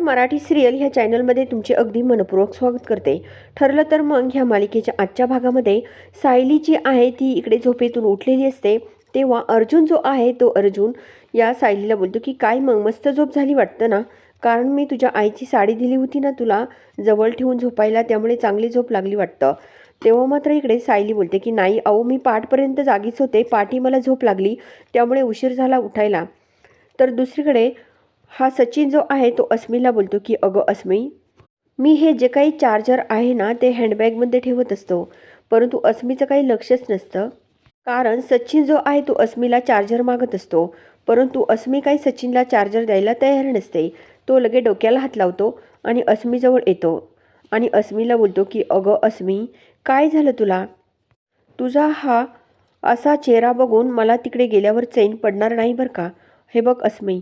Marathi serial ह्या चॅनलमध्ये तुमचे अगदी मनपूर्वक स्वागत करते. ठरलं तर मग ह्या मालिकेच्या आजच्या भागामध्ये सायली जी आहे ती इकडे झोपेतून उठलेली असते. तेव्हा अर्जुन जो आहे तो अर्जुन या सायलीला बोलतो की काय मग मस्त झोप झाली वाटतं ना? कारण मी तुझ्या आईची साडी दिली होती ना तुला जवळ ठेवून झोपायला त्यामुळे चांगली झोप लागली वाटतं. तेव्हा मात्र इकडे सायली बोलते की नाही अहो मी पाठपर्यंत जागीच होते पाठी मला झोप लागली त्यामुळे उशीर झाला उठायला. तर दुसरीकडे हा सचिन जो आहे तो अस्मीला बोलतो की अगं अस्मी मी हे जे काही चार्जर आहे ना ते हँडबॅगमध्ये ठेवत असतो. परंतु अस्मीचं काही लक्षच नसतं. कारण सचिन जो आहे तो अस्मीला चार्जर मागत असतो. परंतु अस्मी काही सचिनला चार्जर द्यायला तयार नसते. तो लगे डोक्याला हात लावतो आणि अस्मीजवळ येतो. आणि अस्मीला बोलतो की अगं अस्मी काय झालं तुला? तुझा हा असा चेहरा बघून मला तिकडे गेल्यावर चैन पडणार नाही बरं का? हे बघ अस्मी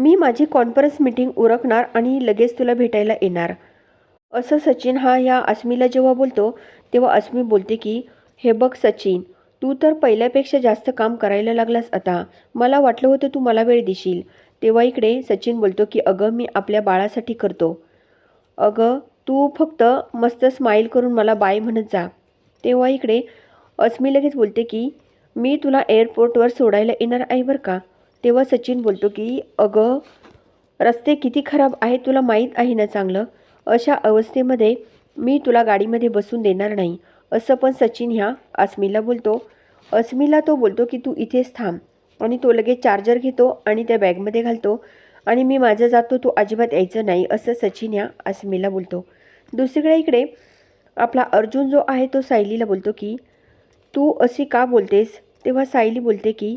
मी माझी कॉन्फरन्स मीटिंग उरकणार आणि लगेच तुला भेटायला येणार. असं सचिन हा या अस्मीला जेव्हा बोलतो तेव्हा अस्मी बोलते की हे बघ सचिन तू तर पहिल्यापेक्षा जास्त काम करायला लागलास आता. मला वाटलं होतं तू मला वेळ देशील. तेव्हा इकडे सचिन बोलतो की अगं मी आपल्या बाळासाठी करतो. अगं तू फक्त मस्त स्माईल करून मला बाय म्हणत जा. तेव्हा इकडे अस्मी लगेच बोलते की मी तुला एअरपोर्टवर सोडायला येणार आहे बरं का? तेव्हा सचिन बोलतो की अगं रस्ते किती खराब आहेत तुला माहीत आहे ना चांगलं? अशा अवस्थेमध्ये मी तुला गाडीमध्ये बसून देणार नाही. असं पण सचिन ह्या अस्मीला बोलतो. अस्मीला तो बोलतो की तू इथेच थांब. आणि तो लगेच चार्जर घेतो आणि त्या बॅगमध्ये घालतो. आणि मी माझं जातो तू अजिबात यायचं नाही असं सचिन ह्या अस्मीला बोलतो. दुसरीकडे इकडे आपला अर्जुन जो आहे तो सायलीला बोलतो की तू अशी का बोलतेस? तेव्हा सायली बोलते की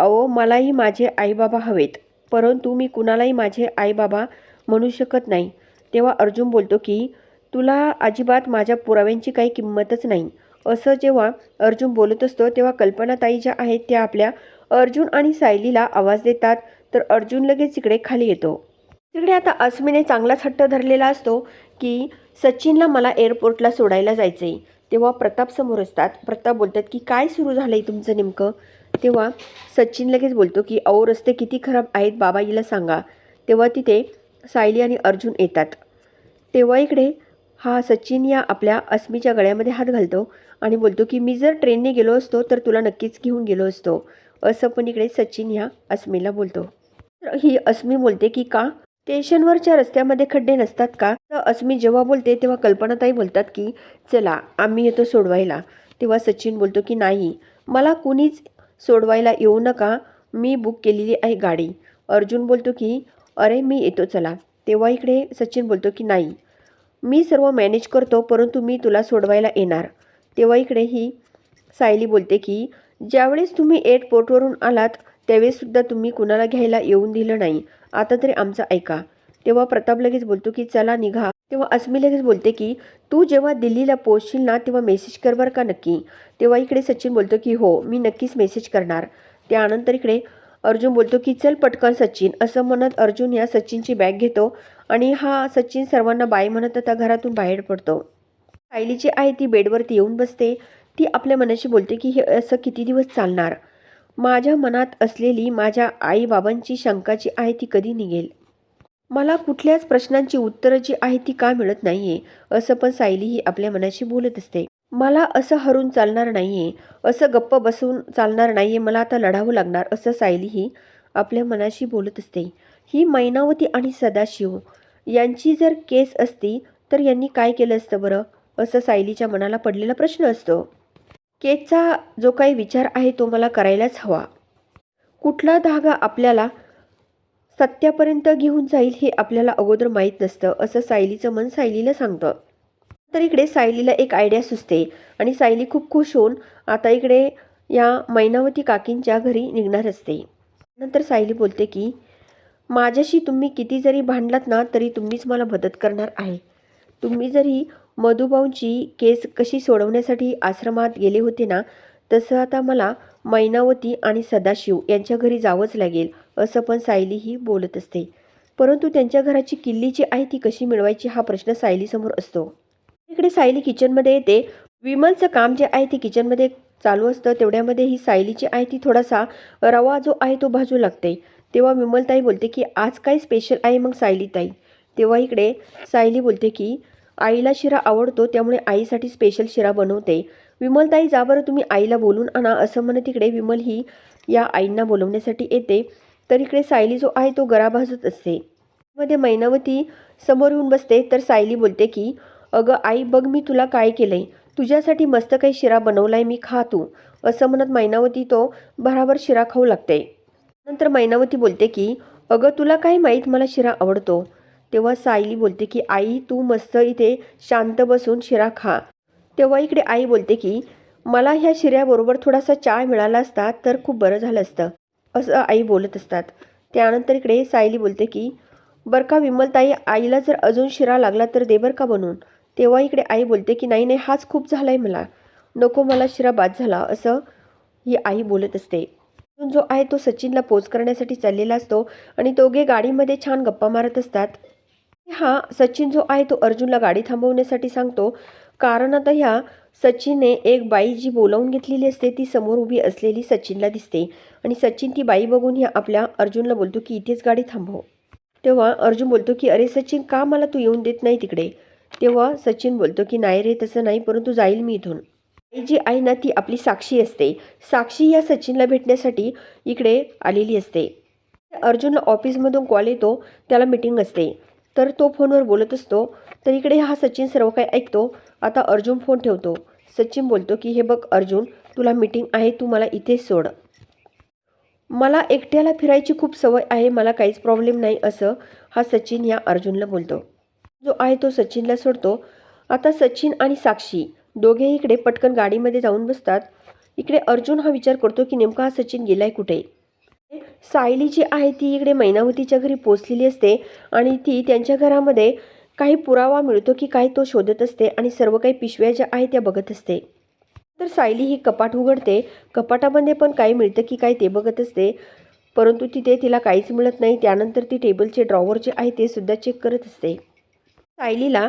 अहो मलाही माझे आईबाबा हवेत परंतु मी कुणालाही माझे आईबाबा म्हणू शकत नाही. तेव्हा अर्जुन बोलतो की तुला अजिबात माझ्या पुराव्यांची काही किंमतच नाही. असं जेव्हा अर्जुन बोलत असतो तेव्हा कल्पनाताई ज्या आहेत त्या आपल्या अर्जुन आणि सायलीला आवाज देतात तर अर्जुन लगेच इकडे खाली येतो. तिकडे आता अस्मीने चांगलाच हट्ट धरलेला असतो की सचिनला मला एअरपोर्टला सोडायला जायचं आहे तेव्हा प्रताप समोर असतात. प्रताप बोलतात की काय सुरू झालं आहे तुमचं नेमकं? तेव्हा सचिन लगेच बोलतो की अहो रस्ते किती खराब आहेत बाबा हिला सांगा. तेव्हा तिथे सायली आणि अर्जुन येतात. तेव्हा इकडे हा सचिन या आपल्या अस्मीच्या गळ्यामध्ये हात घालतो आणि बोलतो की मी जर ट्रेनने गेलो असतो तर तुला नक्कीच घेऊन गेलो असतो. असं पण इकडे सचिन ह्या अस्मीला बोलतो. ही अस्मी बोलते की का? स्टेशनवरच्या रस्त्यामध्ये खड्डे नसतात का? तर अस्मी जेव्हा बोलते तेव्हा कल्पनाताई बोलतात की चला आम्ही येतो सोडवायला. तेव्हा सचिन बोलतो की नाही मला कुणीच सोडवायला येऊ नका. मी बुक केलेली आहे गाडी. अर्जुन बोलतो की अरे मी येतो चला. तेव्हा इकडे सचिन बोलतो की नाही. मी सर्व मॅनेज करतो परंतु मी तुला सोडवायला येणार. तेव्हा इकडे ही सायली बोलते की ज्यावेळेस तुम्ही एअरपोर्टवरून आलात त्यावेळेससुद्धा तुम्ही कुणाला घ्यायला येऊन दिलं नाही. आता तरी आमचं ऐका. तेव्हा प्रताप लगेच बोलतो की चला निघा. तेव्हा अस्मी लगेच बोलते की तू जेव्हा दिल्लीला पोहोचशील ना तेव्हा मेसेज कर बरं का नक्की. तेव्हा इकडे सचिन बोलतो की हो मी नक्कीच मेसेज करणार. त्यानंतर इकडे अर्जुन बोलतो की चल पटकन सचिन. असं म्हणत अर्जुन या सचिनची बॅग घेतो आणि हा सचिन सर्वांना बाय म्हणत आता घरातून बाहेर पडतो. सायली जी आहे ती बेडवरती येऊन बसते. ती आपल्या मनाशी बोलते की हे असं किती दिवस चालणार? माझ्या मनात असलेली माझ्या आईबाबांची शंका जी आहे ती कधी निघेल? मला कुठल्याच प्रश्नांची उत्तरं जी आहे ती का मिळत नाही आहे असं पण सायली ही आपल्या मनाशी बोलत असते. मला असं हरून चालणार नाही आहे असं गप्प बसून चालणार नाही आहे मला आता लढावं लागणार असं सायली ही आपल्या मनाशी बोलत असते. ही मैनावती आणि सदाशिव यांची जर केस असती तर यांनी काय केलं असतं बरं? असं सायलीच्या मनाला पडलेला प्रश्न असतो. केसचा जो काही विचार आहे तो मला करायलाच हवा. कुठला धागा आपल्याला सत्यापर्यंत घेऊन जाईल हे आपल्याला अगोदर माहीत नसतं असं सायलीचं मन सायलीला सांगतं. तर इकडे सायलीला एक आयडिया सुचते आणि सायली खूप खुश होऊन आता इकडे या मैनावती काकींच्या घरी निघणार असते. नंतर सायली बोलते की माझ्याशी तुम्ही किती जरी भांडलात ना तरी तुम्हीच मला मदत करणार आहे. तुम्ही जरी मधुभाऊंची केस कशी सोडवण्यासाठी आश्रमात गेले होते ना तसं आता मला मैनावती आणि सदाशिव यांच्या घरी जावंच लागेल. असं पण सायली ही बोलत असते. परंतु त्यांच्या घराची किल्ली जी आहे ती कशी मिळवायची हा प्रश्न सायलीसमोर असतो. इकडे सायली किचनमध्ये येते. विमलचं काम जे आहे ते किचनमध्ये चालू असतं. तेवढ्यामध्ये ही सायली जी आहे ती थोडासा रवा जो आहे तो भाजू लागते. तेव्हा विमलताई बोलते की आज काय स्पेशल आहे मग सायलीताई? तेव्हा इकडे सायली बोलते की आईला शिरा आवडतो त्यामुळे आईसाठी स्पेशल शिरा बनवते. विमलताई जा बरं तुम्ही आईला बोलून आणा असं म्हणत इकडे विमल ही या आईंना बोलवण्यासाठी येते. तर इकडे सायली जो आहे तो गरा भाजत असते. मध्ये मैनावती समोर येऊन बसते. तर सायली बोलते की अगं आई बघ मी तुला काय केलंय. तुझ्यासाठी मस्त काही शिरा बनवलाय मी खा तू. असं म्हणत मैनावती तो भराभर शिरा खाऊ लागते. नंतर मैनावती बोलते की अगं तुला काय माहीत मला शिरा आवडतो. तेव्हा सायली बोलते की आई तू मस्त इथे शांत बसून शिरा खा. तेव्हा इकडे आई बोलते की मला ह्या शिऱ्याबरोबर थोडासा चहा मिळाला असता तर खूप बरं झालं असतं. असं आई बोलत असतात. त्यानंतर इकडे सायली बोलते की बरं का विमलताई आईला जर अजून शिरा लागला तर दे बरं का बनवून. तेव्हा इकडे आई बोलते की नाही नाही हाच खूप झाला आहे मला. नको मला शिरा बाद झाला असं ही आई बोलत असते. अजून जो आहे तो सचिनला पोच करण्यासाठी चाललेला असतो आणि दोघे गाडीमध्ये छान गप्पा मारत असतात. हा सचिन जो आहे तो अर्जुनला गाडी थांबवण्यासाठी सांगतो. कारण आता ह्या सचिनने एक बाई जी बोलावून घेतलेली असते ती समोर उभी असलेली सचिनला दिसते. आणि सचिन ती बाई बघून ह्या आपल्या अर्जुनला बोलतो की इथेच गाडी थांबव. तेव्हा अर्जुन बोलतो की अरे सचिन का मला तू येऊन देत नाही तिकडे? तेव्हा सचिन बोलतो की नाही रे तसं नाही परंतु जाईल मी इथून. आई जी आहे ना ती आपली साक्षी असते. साक्षी या सचिनला भेटण्यासाठी इकडे आलेली असते. अर्जुनला ऑफिसमधून कॉल येतो त्याला मिटिंग असते. तर तो फोनवर बोलत असतो. तर इकडे हा सचिन सर्व काही ऐकतो. आता अर्जुन फोन ठेवतो. सचिन बोलतो की हे बघ अर्जुन तुला मीटिंग आहे तू मला इथेच सोड. मला एकट्याला फिरायची खूप सवय आहे मला काहीच प्रॉब्लेम नाही असं हा सचिन या अर्जुनला बोलतो. जो आहे तो सचिनला सोडतो. आता सचिन आणि साक्षी दोघे इकडे पटकन गाडीमध्ये जाऊन बसतात. इकडे अर्जुन हा विचार करतो की नेमका हा सचिन गेलाय कुठे? सायली जी आहे ती इकडे मैनावतीच्या घरी पोचलेली असते आणि ती त्यांच्या घरामध्ये काही पुरावा मिळतो की काय तो शोधत असते आणि सर्व काही पिशव्या ज्या आहेत त्या बघत असते. तर सायली ही कपाट उघडते. कपाटामध्ये पण काही मिळतं की काय ते बघत असते. परंतु तिथे तिला काहीच मिळत नाही. त्यानंतर ती टेबलचे ड्रॉवर जे आहे ते सुद्धा चेक करत असते. सायलीला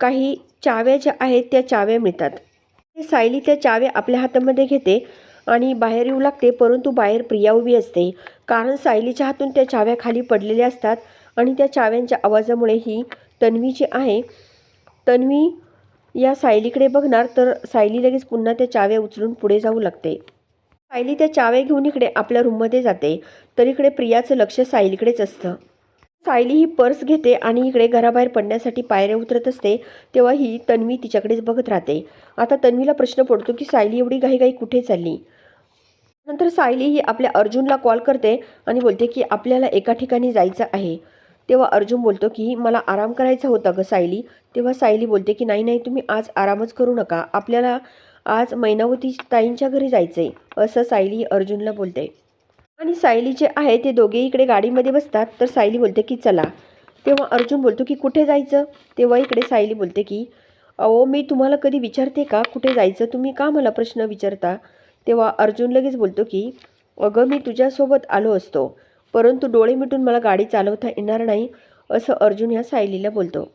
काही चाव्या ज्या आहेत त्या चाव्या मिळतात. सायली त्या चाव्या आपल्या हातामध्ये घेते आणि बाहेर येऊ लागते. परंतु बाहेर प्रिया उभी असते. कारण सायलीच्या हातून त्या चाव्या खाली पडलेल्या असतात आणि त्या चाव्यांच्या आवाजामुळे ही तन्वी जी आहे तन्वी या सायलीकडे बघणार तर सायली लगेच पुन्हा त्या चाव्या उचलून पुढे जाऊ लागते. सायली त्या चाव्या घेऊन इकडे आपल्या रूममध्ये जाते. तर इकडे प्रियाचं लक्ष सायलीकडेच असतं. सायली ही पर्स घेते आणि इकडे घराबाहेर पडण्यासाठी पायऱ्या उतरत असते तेव्हा ही तन्वी तिच्याकडेच बघत राहते. आता तन्वीला प्रश्न पडतो की सायली एवढी घाईघाई कुठे चालली? नंतर सायली ही आपल्या अर्जुनला कॉल करते आणि बोलते की आपल्याला एका ठिकाणी जायचं आहे. तेव्हा अर्जुन बोलतो की मला आराम करायचा होता गं सायली. तेव्हा सायली बोलते की नाही नाही तुम्ही आज आरामच करू नका. आपल्याला आज मैनावती ताईंच्या घरी जायचं आहे असं सायली अर्जुनला बोलते. आणि सायली जे आहे ते दोघे इकडे गाडीमध्ये बसतात. तर सायली बोलते की चला. तेव्हा अर्जुन बोलतो की कुठे जायचं? तेव्हा इकडे सायली बोलते की अहो मी तुम्हाला कधी विचारते का? कुठे जायचं? तुम्ही का मला प्रश्न विचारता? तेव्हा अर्जुन लगेच बोलतो की अगं मी तुझ्यासोबत आलो असतो. परंतु डोळे मिटून मला गाडी चालवता येणार नाही असं अर्जुन ह्या सायलीला बोलतो.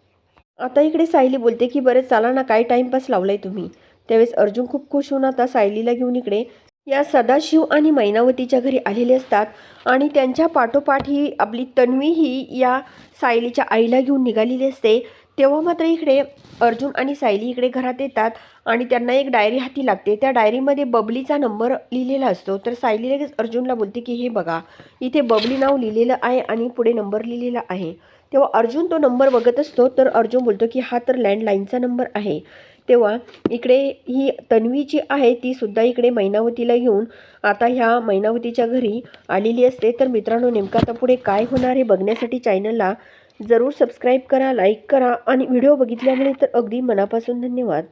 आता इकडे सायली बोलते की बरं चला ना काय टाईमपास लावलाय तुम्ही? त्यावेळेस अर्जुन खूप खुश होऊन आता सायलीला घेऊन इकडे या सदाशिव आणि मैनावतीच्या घरी आलेले असतात आणि त्यांच्या पाठोपाठ ही आपली तन्वी ही या सायलीच्या आईला घेऊन निघालेली असते. तेव्हा मात्र इकडे अर्जुन आणि सायली इकडे घरात येतात आणि त्यांना एक डायरी हाती लागते. त्या डायरीमध्ये बबलीचा नंबर लिहिलेला असतो. तर सायली लगेच अर्जुनला बोलते की हे बघा इथे बबली नाव लिहिलेलं आहे आणि पुढे नंबर लिहिलेला आहे. तेव्हा अर्जुन तो नंबर बघत असतो तर अर्जुन बोलतो की हा तर लँडलाईनचा नंबर आहे. तेव्हा इकडे ही तन्वी जी आहे ती सुद्धा इकडे मैनावतीला घेऊन आता ह्या मैनावतीच्या घरी आलेली असते. तर मित्रांनो नेमकं आता पुढे काय होणार हे बघण्यासाठी चॅनलला जरूर सबस्क्राईब करा लाईक करा आणि व्हिडिओ बघितल्यामुळे तर अगदी मनापासून धन्यवाद.